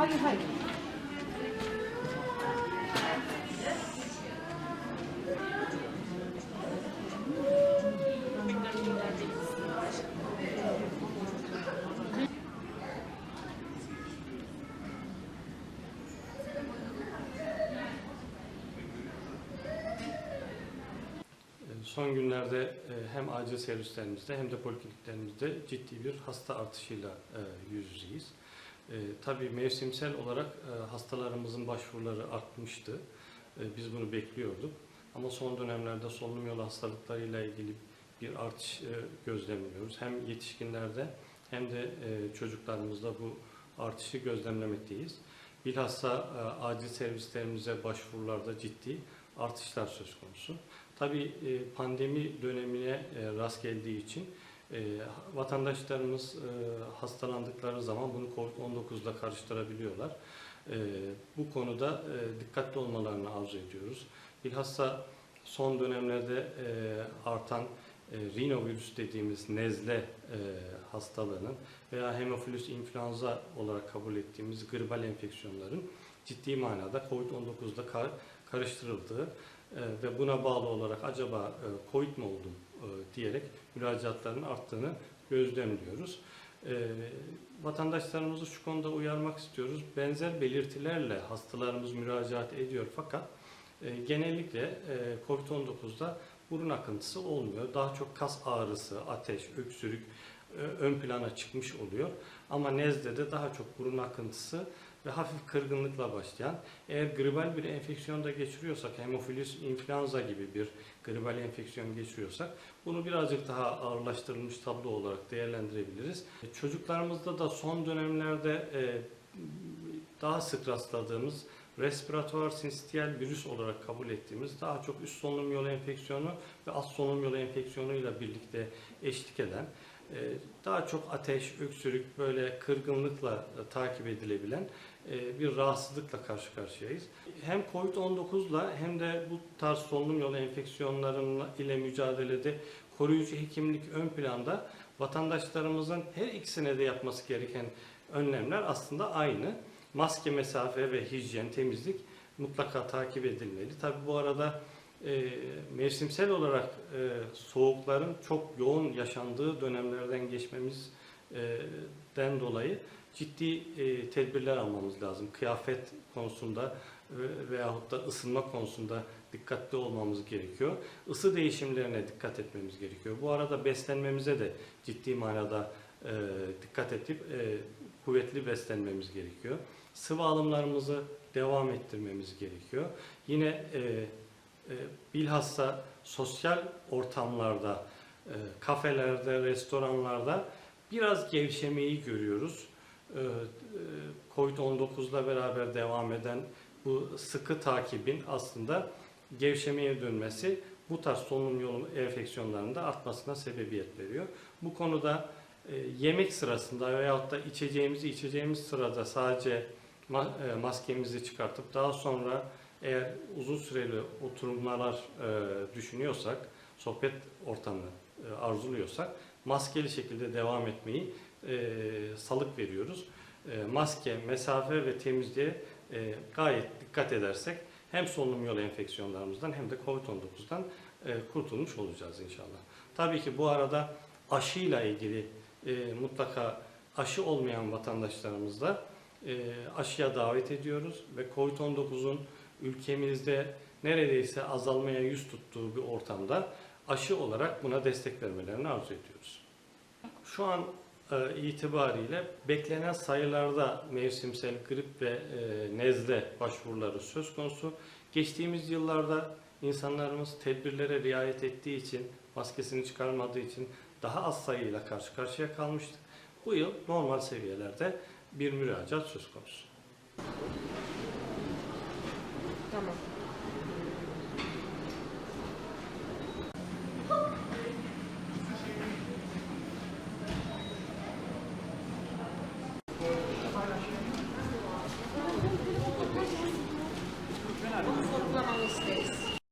Hayır hayır. Son günlerde e, hem acil servislerimizde hem de polikliniklerimizde ciddi bir hasta artışıyla e, yüz yüzeyiz. E, Tabii mevsimsel olarak e, hastalarımızın başvuruları artmıştı. E, Biz bunu bekliyorduk. Ama son dönemlerde solunum yolu hastalıklarıyla ilgili bir artış e, gözlemliyoruz. Hem yetişkinlerde hem de e, çocuklarımızda bu artışı gözlemlemekteyiz. Bilhassa e, acil servislerimize başvurularda ciddi artışlar söz konusu. Tabii pandemi dönemine rast geldiği için e, vatandaşlarımız e, hastalandıkları zaman bunu COVID-19 ile karıştırabiliyorlar. E, Bu konuda e, dikkatli olmalarını arzu ediyoruz. Bilhassa son dönemlerde e, artan e, rinovirüs dediğimiz nezle e, hastalığının veya hemofilus influenza olarak kabul ettiğimiz gribal enfeksiyonların ciddi manada COVID-19'da kar- karıştırıldığı ve buna bağlı olarak acaba e, COVID mi oldum e, diyerek müracaatların arttığını gözlemliyoruz. E, Vatandaşlarımızı şu konuda uyarmak istiyoruz. Benzer belirtilerle hastalarımız müracaat ediyor fakat e, genellikle e, COVID-19'da burun akıntısı olmuyor. Daha çok kas ağrısı, ateş, öksürük ön plana çıkmış oluyor. Ama nezde de daha çok burun akıntısı ve hafif kırgınlıkla başlayan, eğer gribal bir enfeksiyonda geçiriyorsak, hemofilus influenza gibi bir gribal enfeksiyon geçiriyorsak, bunu birazcık daha ağırlaştırılmış tablo olarak değerlendirebiliriz. E, Çocuklarımızda da son dönemlerde e, daha sık rastladığımız respiratuar sinsitiyel virüs olarak kabul ettiğimiz daha çok üst solunum yolu enfeksiyonu ve alt solunum yolu enfeksiyonuyla birlikte eşlik eden daha çok ateş, öksürük, böyle kırgınlıkla takip edilebilen e, bir rahatsızlıkla karşı karşıyayız. Hem COVID-19'la hem de bu tarz solunum yolu enfeksiyonlarının ile mücadelede koruyucu hekimlik ön planda vatandaşlarımızın her ikisine de yapması gereken önlemler aslında aynı. Maske, mesafe ve hijyen, temizlik mutlaka takip edilmeli. Tabi bu arada e, mevsimsel olarak e, soğukların çok yoğun yaşandığı dönemlerden geçmemizden dolayı ciddi e, tedbirler almamız lazım. Kıyafet konusunda ve- veyahut da ısınma konusunda dikkatli olmamız gerekiyor. Isı değişimlerine dikkat etmemiz gerekiyor. Bu arada beslenmemize de ciddi manada e, dikkat edip e, kuvvetli beslenmemiz gerekiyor. Sıvı alımlarımızı devam ettirmemiz gerekiyor. Yine e, e, bilhassa sosyal ortamlarda, e, kafelerde, restoranlarda biraz gevşemeyi görüyoruz. E, e, Covid-19'la beraber devam eden bu sıkı takibin aslında gevşemeye dönmesi bu tarz solunum yolu enfeksiyonlarında artmasına sebebiyet veriyor. Bu konuda e, yemek sırasında veyahut da içeceğimizi içeceğimiz sırada sadece ma- maskemizi çıkartıp daha sonra eğer uzun süreli oturumlar e, düşünüyorsak, sohbet ortamı e, arzuluyorsak maskeli şekilde devam etmeyi e, salık veriyoruz. E, maske, mesafe ve temizliğe e, gayet dikkat edersek hem solunum yolu enfeksiyonlarımızdan hem de COVID-19'dan e, kurtulmuş olacağız inşallah. Tabii ki bu arada aşıyla ilgili e, mutlaka aşı olmayan vatandaşlarımız da e, aşıya davet ediyoruz ve COVID-19'un ülkemizde neredeyse azalmaya yüz tuttuğu bir ortamda aşı olarak buna destek vermelerini arzu ediyoruz. Şu an e, itibariyle beklenen sayılarda mevsimsel grip ve e, nezle başvuruları söz konusu. Geçtiğimiz yıllarda insanlarımız tedbirlere riayet ettiği için, maskesini çıkarmadığı için daha az sayıyla karşı karşıya kalmıştık. Bu yıl normal seviyelerde bir müracaat söz konusu. solo.